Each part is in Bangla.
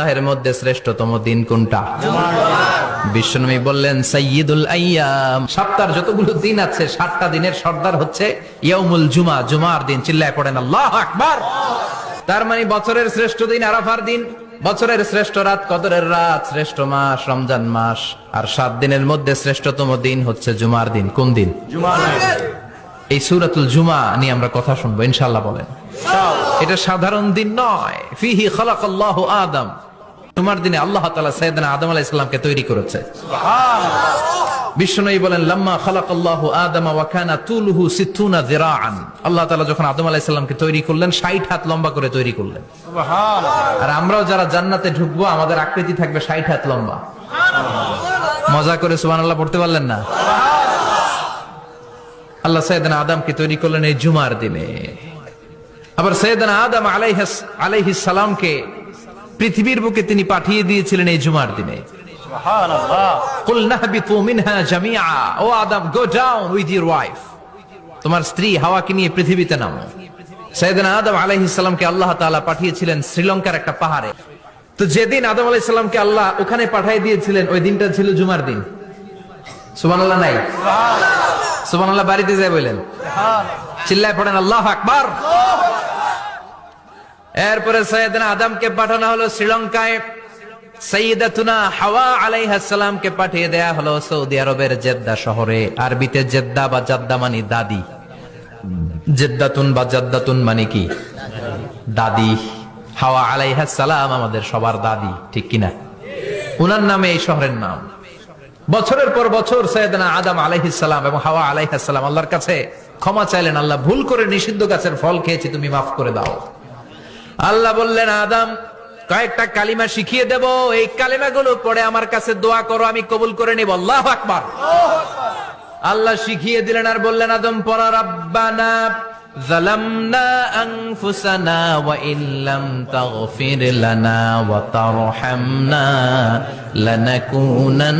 সপ্তাহের মধ্যে শ্রেষ্ঠতম দিন কোনটা? বিশ্বনবী বললেন সাইয়্যিদুল আইয়াম। সপ্তাহের যতগুলো দিন আছে সাতটা দিনের সর্দার হচ্ছে ইয়াউমুল জুমা জুমার দিন। চিল্লায় পড়েন আল্লাহ আকবার! তার মানে বছরের শ্রেষ্ঠ দিন আরাফার দিন বছরের শ্রেষ্ঠ রাত কদরের রাত শ্রেষ্ঠ মাস রমজান মাস আর সাত দিনের মধ্যে শ্রেষ্ঠতম দিন হচ্ছে জুমার দিন। কোন দিন? এই সুরাতুল জুমা নিয়ে আমরা কথা শুনব ইনশাল্লাহ বলেন। এটা সাধারণ দিন নয়। ফিহি খালাকাল্লাহ আদম। জুমার দিনে আল্লাহ তাআলা সাইয়েদনা আদম আলাইহিস সালামকে তৈরি করেছে। বলেন লাম্মা খালাকাল্লাহু আদম ওয়া কানা তুলুহু সিত্তুনা যিরাআন। আল্লাহ তাআলা যখন আদম আলাইহিস সালামকে তৈরি করলেন 60 হাত লম্বা করে তৈরি করলেন। আর আমরাও যারা জান্নাতে ঢুকবো আমাদের আকৃতি থাকবে 60 হাত লম্বা। মজা করে সুবহানাল্লাহ পড়তে পারলেন না? আল্লাহ সৈয়দনা আদমকে তৈরি করলেন এই জুমার দিনে। আবার সৈয়দনা আদম আলাইহিস আলাইহিস সালামকে পৃথিবীর বুকে তিনি পাঠিয়ে দিয়েছিলেন এই জুমার দিনে। O Adam go down with wife. তোমার স্ত্রী হাওয়াকে নিয়ে পৃথিবীতে নামো। সৈয়দনা আদম আলাইহিস আল্লাহ তাআলা পাঠিয়েছিলেন শ্রীলঙ্কার একটা পাহাড়ে। তো যেদিন আদম আলাইহিস সালামকে আল্লাহ ওখানে পাঠিয়ে দিয়েছিলেন ওই দিনটা ছিল জুমার দিন। সুবহানাল্লাহ নাই? সুবহানাল্লাহ। বাড়িতে যায় বলেন। চিল্লায় পড়েন আল্লাহ আকবার। এরপরে সৈয়দনা আদমকে পাঠানো হলো শ্রীলঙ্কায়। মানে মানে আমাদের সবার দাদি, ঠিক কিনা? উনার নামে এই শহরের নাম। বছরের পর বছর সৈয়দনা আদম আলাইহিস এবং হাওয়া আলাইহিস সালাম আল্লাহর কাছে ক্ষমা চাইলেন, আল্লাহ ভুল করে নিষিদ্ধ গাছের ফল খেয়েছি, তুমি মাফ করে দাও। আল্লাহ বললেন আদম কয়েকটা কালিমা শিখিয়ে দেব এই কালিমাগুলো পড়ে আমার কাছে দোয়া করো আমি কবুল করে নিব আল্লাহ আকবার আল্লাহ শিখিয়ে দিলেন আর বললেন আদম পড়া রাব্বানা ظلمنا أنفسنا وإن لم تغفر لنا وترحمنا لنكونن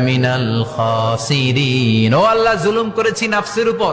من الخاسرين ও আল্লাহ জুলুম করেছি নাফসের উপর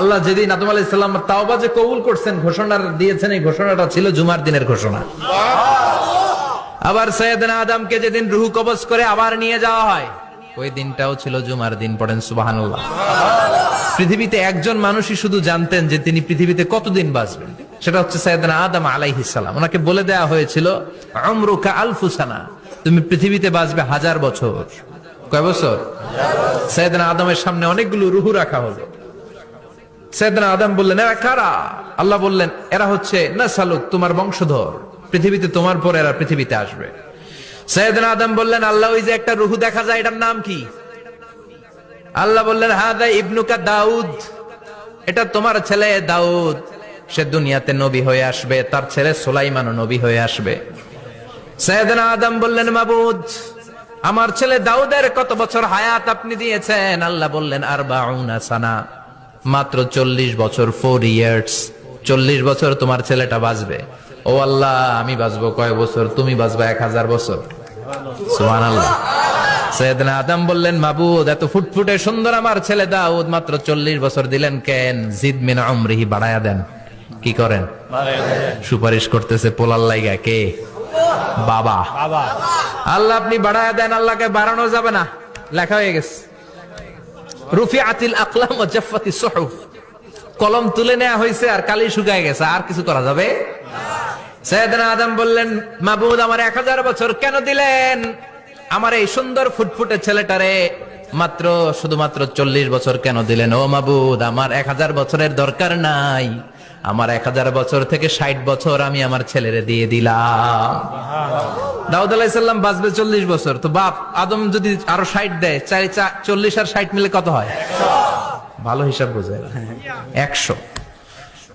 আল্লাহ যেদিন আদম আলাইহিস সালাম তাওবা যে কবুল করছেন ঘোষণা দিয়েছেন এই ঘোষণাটা ছিল জুমার দিনের ঘোষণা। আবার সৈয়দনা আদমকে যেদিন রুহু কবজ করে আবার নিয়ে যাওয়া হয় ওই দিনটাও ছিল জুমার দিন পড়েন সুবহানাল্লাহ। পৃথিবীতে একজন মানুষই শুধু জানতেন যে তিনি পৃথিবীতে কতদিন বাঁচবেন। সেটা হচ্ছে সৈয়দনা আদম আলাইহিসাল্লাম ওনাকে বলে দেয়া হয়েছিল আমরুকা আলফুসানা তুমি পৃথিবীতে বাঁচবে হাজার বছর। কয় বছর। সৈয়দনা আদমের সামনে অনেকগুলো রুহু রাখা হলো। সৈয়দনা আদম বললেন, এরা কারা? আল্লাহ বললেন, এরা হচ্ছে না সালুক তোমার বংশধর। পৃথিবীতে তোমার পর এরা পৃথিবীতে আসবে। সৈয়দনা আদম বললেন, আল্লাহ, ওই যে একটা রুহু দেখা যায়, এটার নাম কি? আল্লাহ বললেন, হাদা ইবনুকা দাউদ। এটা তোমার ছেলে দাউদ। সে দুনিয়াতে নবী হয়ে আসবে, তার ছেলে সুলাইমানও নবী হয়ে আসবে। সৈয়দনা আদম বললেন, মাবুদ, আমার ছেলে দাউদের কত বছর হায়াত আপনি দিয়েছেন? আল্লাহ বললেন আর বাউনা সানা। মাত্র চল্লিশ বছর ফোর ইয়ার্স চল্লিশ বছর তোমার ছেলেটা বাঁচবে। ও আল্লাহ আমি বাঁচবো কয় বছর? তুমি বাঁচবা এক হাজার বছর। সুহান আল্লাহ সৈয়দনা আদম বললেন মাবুদ এত ফুটফুটে সুন্দর আমার ছেলে দাউদ মাত্র চল্লিশ বছর দিলেন কেন? জিদ মিন অমরিহি বাড়ায়া দেন। কি করেন? সুপারিশ করতেছে পোলার লাইগা কে? বাবা। আল্লাহ আপনি বাড়ায়া দেন আল্লাহকে বাড়ানো যাবে না। লেখা হয়ে গেছে। রুফি আতিল আকলাম কলম তুলে নেওয়া হয়েছে আর কালি শুকায় গেছে, আর কিছু করা যাবে? আদম বললেন, মাবুদ, আমার এক হাজার বছর কেন দিলেন? আমার এই সুন্দর ফুটফুটে ছেলেটারে মাত্র, শুধুমাত্র চল্লিশ বছর কেন দিলেন? ও মাবুদ, আমার এক হাজার বছরের দরকার নাই। আমার এক হাজার বছর থেকে ষাট বছর আমি আমার ছেলেরে দিয়ে দিলাম। দাউদ আলাইসাল্লাম বাঁচবে চল্লিশ বছর, তো বাপ, আদম যদি আরও ষাট দেয় চাই চল্লিশ আর ষাট মিলে কত হয়? ভালো হিসাব বোঝে একশো।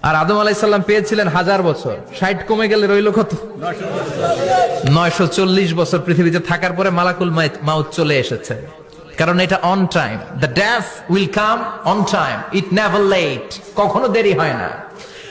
আর আদম আলাইসাল্লাম পেয়েছিলেন হাজার বছর, ষাট কমে গেলে রইল কত? নয়শো চল্লিশ বছর পৃথিবীতে থাকার পরে মালাকুল মাউত চলে এসেছে। কারণ এটা on time the death will come on time it never late কখনো দেরি হয় না।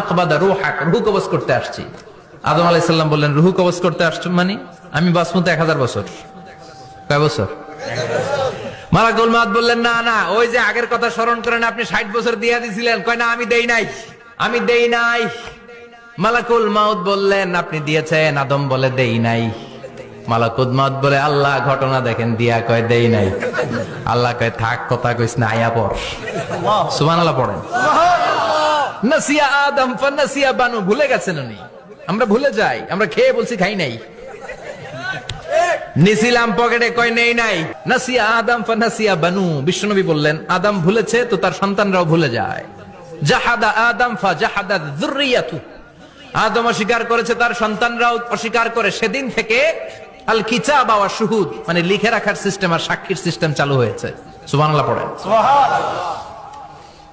আকবাদা রুহু করতে আসছি। আদম আলাইসাল্লাম বললেন, রুহু করতে মানে? আমি বাসমতো এক হাজার বছর। কয় বছর? বললেন, না না, ওই যে আগের কথা স্মরণ করেন, আপনি ষাট বছর দিয়ে দিয়েছিলেন কয়, না, আমি দেই নাই, আমি দেই নাই। মালাকুল মাউত বললেন, আপনি দিয়েছেন, আদম বলে দেই নাই। মালাকুল মাউদ বলে, আল্লাহ ঘটনা দেখেন, দিয়া কয়, দেই নাই। আল্লাহ কয়, থাক, কথা কইস না, আয়া পর সুমান আল্লাহ পড়েন। নাসিয়া আদম, ফানাসিয়া বানু, ভুলে গেছেন উনি। আমরা ভুলে যাই, আমরা খেয়ে বলছি খাই নাই। নিছিলাম পকেটে কয় নেই নাই। নাসিয়া আদম, ফানাসিয়া বানু, বিশ্বনবী বললেন, আদম ভুলেছে তো তার সন্তানরাও ভুলে যায়। জাহাদা আদম ফা জাহাদা যুররিয়াতু। আদম অস্বীকার করেছে তার সন্তানরাও অস্বীকার করে। সেদিন থেকে আল কিতাব ওয়া শুহুদ মানে লিখে রাখার সিস্টেম আর সাক্ষীর সিস্টেম চালু হয়েছে। সুবহানাল্লাহ পড়েন।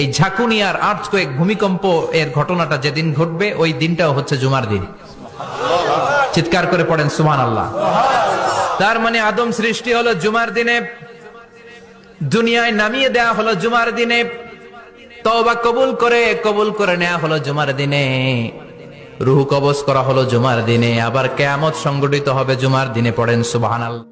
এই ঝাঁকুনি আর আর্থকোয়েক ভূমিকম্প এর ঘটনাটা যেদিন ঘটবে, ওই দিনটাও হচ্ছে জুমার দিন। চিৎকার করে পড়েন সুমান আল্লাহ তার মানে আদম সৃষ্টি হলো জুমার দিনে, দুনিয়ায় নামিয়ে দেয়া হলো জুমার দিনে, তওবা কবুল করে কবুল করে নেয়া হলো জুমার দিনে। রুহু কবজ করা হলো জুমার দিনে, আবার কেয়ামত সংগঠিত হবে জুমার দিনে, পড়েন, সুবহানাল্লাহ।